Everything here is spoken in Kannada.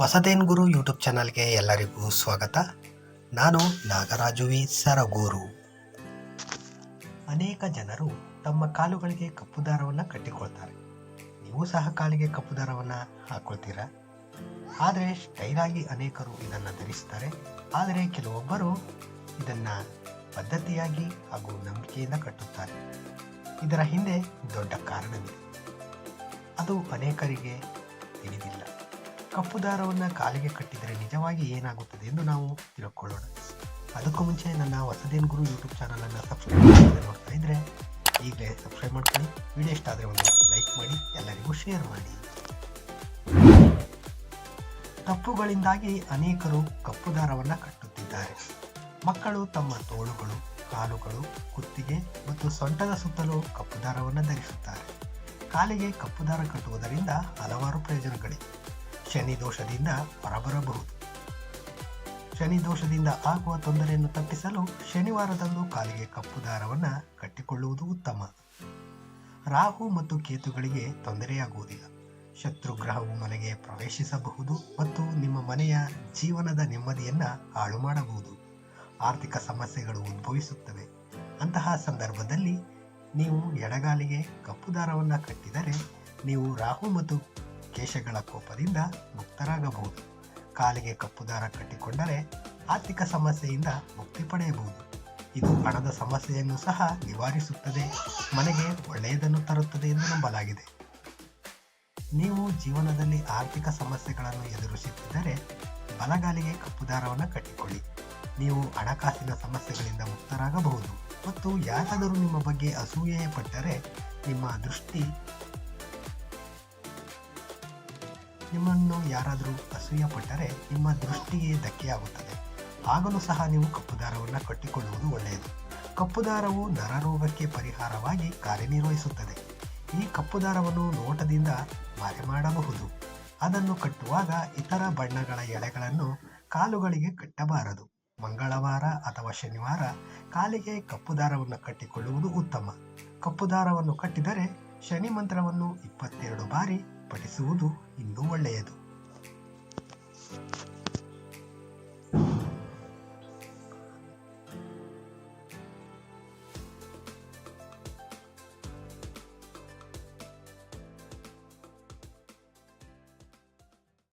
ಹೊಸದೇನ್ ಗುರು ಯೂಟ್ಯೂಬ್ ಚಾನಲ್ಗೆ ಎಲ್ಲರಿಗೂ ಸ್ವಾಗತ. ನಾನು ನಾಗರಾಜುವಿ ಸರಗೂರು. ಅನೇಕ ಜನರು ತಮ್ಮ ಕಾಲುಗಳಿಗೆ ಕಪ್ಪು ದಾರವನ್ನು ಕಟ್ಟಿಕೊಳ್ತಾರೆ. ನೀವು ಸಹ ಕಾಲಿಗೆ ಕಪ್ಪು ದಾರವನ್ನು ಹಾಕೊಳ್ತೀರಾ? ಆದರೆ ಸ್ಟೈಲಾಗಿ ಅನೇಕರು ಇದನ್ನು ಧರಿಸ್ತಾರೆ. ಆದರೆ ಕೆಲವೊಬ್ಬರು ಇದನ್ನು ಪದ್ಧತಿಯಾಗಿ ಹಾಗೂ ನಂಬಿಕೆಯಿಂದ ಕಟ್ಟುತ್ತಾರೆ. ಇದರ ಹಿಂದೆ ದೊಡ್ಡ ಕಾರಣವಿದೆ. ಅದು ಅನೇಕರಿಗೆ ತಿಳಿದಿಲ್ಲ. ಕಪ್ಪು ದಾರವನ್ನು ಕಾಲಿಗೆ ಕಟ್ಟಿದರೆ ನಿಜವಾಗಿ ಏನಾಗುತ್ತದೆ ಎಂದು ನಾವು ತಿಳ್ಕೊಳ್ಳೋಣ. ಅದಕ್ಕೂ ಮುಂಚೆ ನನ್ನ ವಸದೇನ್ ಗುರು ಯೂಟ್ಯೂಬ್ ಚಾನಲನ್ನು ಸಬ್ಸ್ಕ್ರೈಬ್ ಮಾಡದೆ ನೋಡ್ತಾ ಇದ್ದರೆ ಈಗಲೇ ಸಬ್ಸ್ಕ್ರೈಬ್ ಮಾಡ್ಕೊಳ್ಳಿ. ವಿಡಿಯೋ ಇಷ್ಟ ಆದರೆ ಒಂದು ಲೈಕ್ ಮಾಡಿ, ಎಲ್ಲರಿಗೂ ಶೇರ್ ಮಾಡಿ. ತಪ್ಪುಗಳಿಂದಾಗಿ ಅನೇಕರು ಕಪ್ಪು ದಾರವನ್ನು ಕಟ್ಟುತ್ತಿದ್ದಾರೆ. ಮಕ್ಕಳು ತಮ್ಮ ತೋಳುಗಳು, ಕಾಲುಗಳು, ಕುತ್ತಿಗೆ ಮತ್ತು ಸೊಂಟದ ಸುತ್ತಲೂ ಕಪ್ಪು ದಾರವನ್ನು ಧರಿಸುತ್ತಾರೆ. ಕಾಲಿಗೆ ಕಪ್ಪು ದಾರ ಕಟ್ಟುವುದರಿಂದ ಹಲವಾರು ಪ್ರಯೋಜನಗಳಿವೆ. ಶನಿ ದೋಷದಿಂದ ಹೊರಬರಬಹುದು. ಶನಿ ದೋಷದಿಂದ ಆಗುವ ತೊಂದರೆಯನ್ನು ತಪ್ಪಿಸಲು ಶನಿವಾರದಂದು ಕಾಲಿಗೆ ಕಪ್ಪು ದಾರವನ್ನು ಕಟ್ಟಿಕೊಳ್ಳುವುದು ಉತ್ತಮ. ರಾಹು ಮತ್ತು ಕೇತುಗಳಿಗೆ ತೊಂದರೆಯಾಗುವುದಿಲ್ಲ. ಶತ್ರು ಗ್ರಹವು ಮನೆಗೆ ಪ್ರವೇಶಿಸಬಹುದು ಮತ್ತು ನಿಮ್ಮ ಮನೆಯ ಜೀವನದ ನೆಮ್ಮದಿಯನ್ನು ಹಾಳು ಮಾಡಬಹುದು. ಆರ್ಥಿಕ ಸಮಸ್ಯೆಗಳು ಉದ್ಭವಿಸುತ್ತವೆ. ಅಂತಹ ಸಂದರ್ಭದಲ್ಲಿ ನೀವು ಎಡಗಾಲಿಗೆ ಕಪ್ಪು ದಾರವನ್ನು ಕಟ್ಟಿದರೆ ನೀವು ರಾಹು ಮತ್ತು ಕೇಶಗಳ ಕೋಪದಿಂದ ಮುಕ್ತರಾಗಬಹುದು. ಕಾಲಿಗೆ ಕಪ್ಪು ದಾರ ಕಟ್ಟಿಕೊಂಡರೆ ಆರ್ಥಿಕ ಸಮಸ್ಯೆಯಿಂದ ಮುಕ್ತಿ ಪಡೆಯಬಹುದು. ಇದು ಹಣದ ಸಮಸ್ಯೆಯನ್ನು ಸಹ ನಿವಾರಿಸುತ್ತದೆ, ಮನೆಗೆ ಒಳ್ಳೆಯದನ್ನು ತರುತ್ತದೆ ಎಂದು ನಂಬಲಾಗಿದೆ. ನೀವು ಜೀವನದಲ್ಲಿ ಆರ್ಥಿಕ ಸಮಸ್ಯೆಗಳನ್ನು ಎದುರಿಸುತ್ತಿದ್ದರೆ ಬಲಗಾಲಿಗೆ ಕಪ್ಪು ದಾರವನ್ನು ಕಟ್ಟಿಕೊಳ್ಳಿ. ನೀವು ಹಣಕಾಸಿನ ಸಮಸ್ಯೆಗಳಿಂದ ಮುಕ್ತರಾಗಬಹುದು ಮತ್ತು ಯಾರಾದರೂ ನಿಮ್ಮ ಬಗ್ಗೆ ಅಸೂಯೆ ಪಟ್ಟರೆ ನಿಮ್ಮ ದೃಷ್ಟಿ ನಿಮ್ಮನ್ನು ಯಾರಾದರೂ ಅಸೂಯ ಪಟ್ಟರೆ ನಿಮ್ಮ ದೃಷ್ಟಿಗೆ ಧಕ್ಕೆಯಾಗುತ್ತದೆ. ಆಗಲೂ ಸಹ ನೀವು ಕಪ್ಪು ದಾರವನ್ನು ಕಟ್ಟಿಕೊಳ್ಳುವುದು ಒಳ್ಳೆಯದು. ಕಪ್ಪು ದಾರವು ನರರೋಗಕ್ಕೆ ಪರಿಹಾರವಾಗಿ ಕಾರ್ಯನಿರ್ವಹಿಸುತ್ತದೆ. ಈ ಕಪ್ಪು ದಾರವನ್ನು ನೋಟದಿಂದ ಮರೆ ಮಾಡಬಹುದು. ಅದನ್ನು ಕಟ್ಟುವಾಗ ಇತರ ಬಣ್ಣಗಳ ಎಳೆಗಳನ್ನು ಕಾಲುಗಳಿಗೆ ಕಟ್ಟಬಾರದು. ಮಂಗಳವಾರ ಅಥವಾ ಶನಿವಾರ ಕಾಲಿಗೆ ಕಪ್ಪು ದಾರವನ್ನು ಕಟ್ಟಿಕೊಳ್ಳುವುದು ಉತ್ತಮ. ಕಪ್ಪು ದಾರವನ್ನು ಕಟ್ಟಿದರೆ ಶನಿ ಮಂತ್ರವನ್ನು ಇಪ್ಪತ್ತೆರಡು ಬಾರಿ ಪಠಿಸುವುದು ಇನ್ನೂ ಒಳ್ಳೆಯದು.